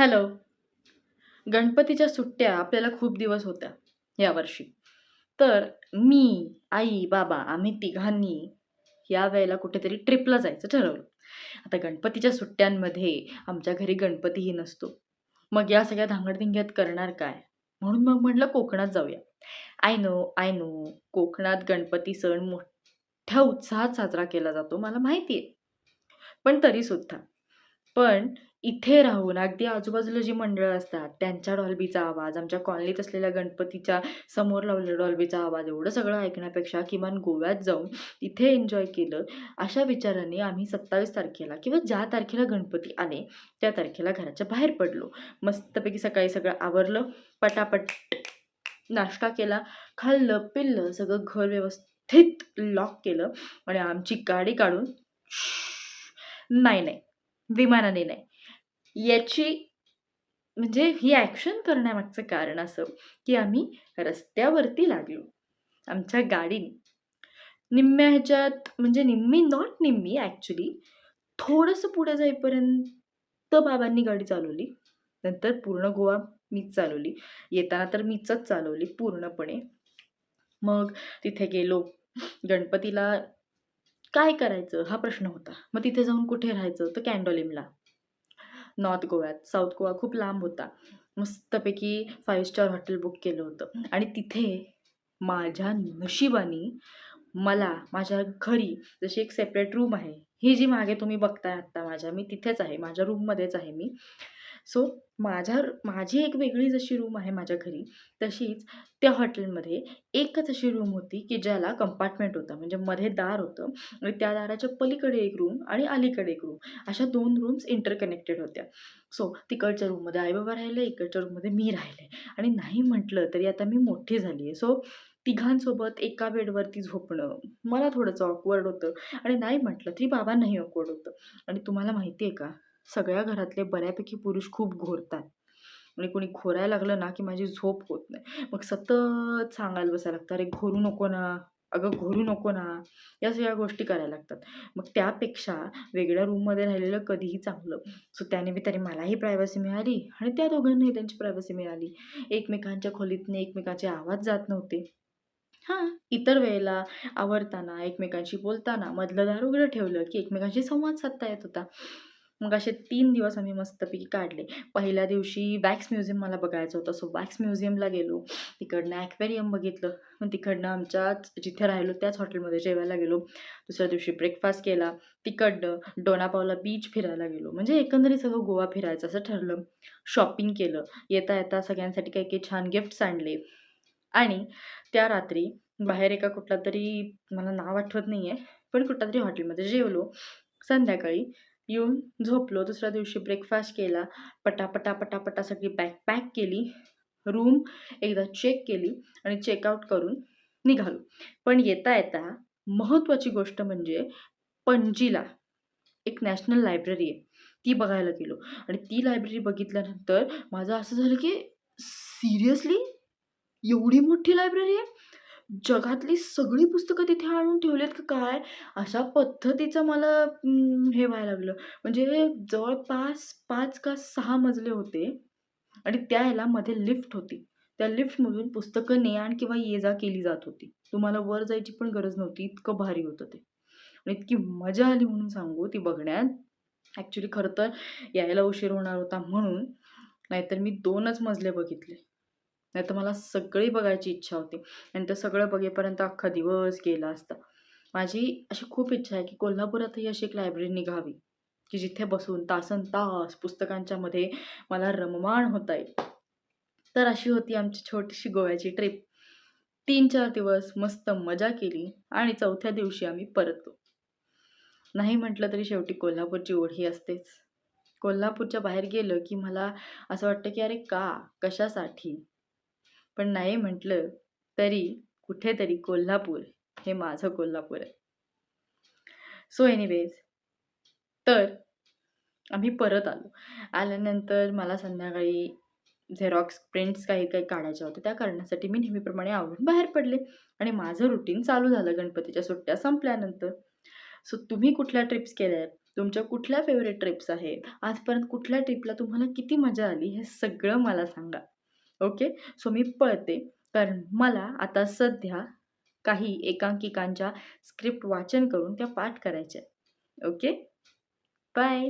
Hello. गणपतीच्या सुट्ट्या आपल्याला खूप दिवस होत्या यावर्षी. तर मी, आई, बाबा आम्ही तिघांनी यावेळेला कुठेतरी ट्रिपला जायचं ठरवलं. आता गणपतीच्या सुट्ट्यांमध्ये आमच्या घरी गणपतीही नसतो. मग या सगळ्या धांगडधिंग्यात करणार काय? म्हणून मग म्हटलं कोकणात जाऊया. आय नो, आय नो कोकणात गणपती सण मोठ्या उत्साहात साजरा केला जातो मला माहिती आहे. पण तरीसुद्धा. पण इथे राहून अगदी आजूबाजूला जी मंडळं असतात त्यांच्या डॉल्बीचा आवाज, आमच्या कॉलनीत असलेल्या गणपतीच्या समोर लावलेल्या डॉल्बीचा आवाज एवढं सगळं ऐकण्यापेक्षा किमान गोव्यात जाऊन इथे एन्जॉय केलं. अशा विचाराने आम्ही 27 तारखेला किंवा ज्या तारखेला गणपती आले त्या तारखेला घराच्या बाहेर पडलो. मस्तपैकी सकाळी सगळं आवरलं, पटापट नाश्ता केला, खाल्लं-पिल्लं सगळं घर व्यवस्थित लॉक केलं आणि आमची गाडी काढून नाही, नाही. विमानाने नाही. याची म्हणजे ही ॲक्शन करण्यामागचं कारण असं, की आम्ही रस्त्यावरती लागलो. आमच्या गाडीने. निम्म्या ह्याच्यात म्हणजे निम्मी नॉट निम्मी ॲक्च्युली थोडंसं पुढे जाईपर्यंत बाबांनी गाडी चालवली. नंतर पूर्ण गोवा मीच चालवली. येताना तर मीच चालवली पूर्णपणे. मग तिथे गेलो. गणपतीला काय करायचं हा प्रश्न होता. मग तिथे जाऊन कुठे राहायचं? तर कॅन्डोलिमला. नॉर्थ गोव्यात. साऊथ गोवा खूप लांब होता. मस्तपैकी फाईव्ह स्टार हॉटेल बुक केलं होतं आणि तिथे माझ्या नशिबाने मला माझ्या घरी जशी एक सेपरेट रूम आहे. ही जी मागे तुम्ही बघताय आत्ता माझ्या मी तिथेच आहे. माझ्या रूममध्येच आहे मी. सो माझ्या माझी एक वेगळी जशी रूम आहे माझ्या घरी तशीच त्या हॉटेलमध्ये एकच अशी रूम होती, की ज्याला कंपार्टमेंट होतं. म्हणजे मध्ये दार होतं आणि त्या दाराच्या पलीकडे एक रूम आणि अलीकडे एक रूम अशा दोन रूम्स इंटरकनेक्टेड होत्या. सो तिकडच्या रूममध्ये आई-बाबा राहिले, इकडच्या रूममध्ये मी राहिले आणि नाही म्हटलं तरी आता मी मोठी झाली आहे. सो तिघांसोबत एका बेडवरती झोपणं मला थोडंसं ऑकवर्ड होतं आणि नाही म्हटलं तरी बाबांनाही ऑकवर्ड होतं. आणि तुम्हाला माहिती आहे का? सगळ्या घरातले बऱ्यापैकी पुरुष खूप घोरतात आणि कोणी घोरायला लागलं ना, की माझी झोप होत नाही. मग सतत सांगायला बसायला लागतं, "अरे घोरू नको ना, अगं घोरू नको ना." या सगळ्या गोष्टी करायला लागतात. मग त्यापेक्षा वेगळ्या रूममध्ये राहिलेलं कधीही चांगलं. सो त्यानिमित्ताने मलाही प्रायव्हसी मिळाली आणि त्या दोघांनाही त्यांची प्रायव्हसी मिळाली. एकमेकांच्या खोलीतने एकमेकांचे आवाज जात नव्हते. हां, इतर वेळेला आवडताना एकमेकांशी बोलताना मधलं दार उघडं ठेवलं, की एकमेकांशी संवाद साधता येत होता. मग असे तीन दिवस आम्ही मस्तपैकी काढले. पहिल्या दिवशी वॅक्स म्युझियम मला बघायचं होतं. सो वॅक्स म्युझियमला गेलो. तिकडनं ॲक्वेरियम बघितलं. मग तिकडनं आमच्याच जिथे राहिलो त्याच हॉटेलमध्ये जेवायला गेलो. दुसऱ्या दिवशी ब्रेकफास्ट केला. तिकडनं डोनापावला बीच फिरायला गेलो. म्हणजे एकंदरीत सगळं गोवा फिरायचं असं ठरलं. शॉपिंग केलं. येता-येता सगळ्यांसाठी काही-काही छान गिफ्ट्स आणले आणि त्या रात्री बाहेर एका कुठला तरी मला नाव आठवत नाही आहे, पण कुठल्यातरी हॉटेलमध्ये जेवलो. संध्याकाळी येऊन झोपलो. दुसऱ्या दिवशी ब्रेकफास्ट केला. पटापटा, पटापटा सगळी बॅग पॅक केली. रूम एकदा चेक केली आणि चेकआउट करून निघालो. पण येता-येता महत्त्वाची गोष्ट म्हणजे पणजीला एक नॅशनल लायब्ररी आहे. ती बघायला गेलो आणि ती लायब्ररी बघितल्यानंतर माझं असं झालं, की सिरियसली? एवढी मोठी लायब्ररी आहे? जगातली सगळी पुस्तकं तिथे आणून ठेवलेत का काय? अशा पद्धतीचं मला हे व्हायला लागलं. म्हणजे जवळपास पाच का सहा मजले होते आणि त्या ह्याला मध्ये लिफ्ट होती. त्या लिफ्टमधून पुस्तकं ने-आण किंवा ये-जा केली जात होती. तुम्हाला वर जायची पण गरज नव्हती. इतकं भारी होतं ते. आणि इतकी मजा आली म्हणून सांगू ती बघण्यात. ॲक्च्युली खरं तर यायला उशीर होणार होता म्हणून. नाहीतर मी दोनच मजले बघितले. नाही तर मला सगळी बघायची इच्छा होती आणि ते सगळं बघेपर्यंत अख्खा दिवस गेला असता. माझी अशी खूप इच्छा आहे, की कोल्हापुरातही अशी एक लायब्ररी निघावी, की जिथे बसून तासनतास पुस्तकांच्यामध्ये मला रममाण होता येईल. तर अशी होती आमची छोटीशी गोव्याची ट्रिप. 3-4 दिवस मस्त मजा केली आणि चौथ्या दिवशी आम्ही परतलो. नाही म्हटलं तरी शेवटी कोल्हापूरची ओढ ही असतेच. कोल्हापूरच्या बाहेर गेलं, की मला असं वाटतं, की अरे का? कशासाठी? पण नाही म्हटलं तरी कुठेतरी कोल्हापूर हे माझं कोल्हापूर आहे. सो एनिवेज तर आम्ही परत आलो. आल्यानंतर मला संध्याकाळी झेरॉक्स प्रिंट्स काही-काही काढायच्या होत्या. त्या करण्यासाठी मी नेहमीप्रमाणे आवडून बाहेर पडले आणि माझं रुटीन चालू झालं गणपतीच्या सुट्ट्या संपल्यानंतर. सो तुम्ही कुठल्या ट्रिप्स केल्या आहेत? तुमच्या कुठल्या फेवरेट ट्रिप्स आहेत आजपर्यंत कुठल्या ट्रिपला तुम्हाला किती मजा आली हे सगळं मला सांगा ओके? सो मी पळते. कारण मला आता सध्या काही एकांकिकांच्या स्क्रिप्ट वाचन करून त्या पाठ करायच्या ओके? बाय!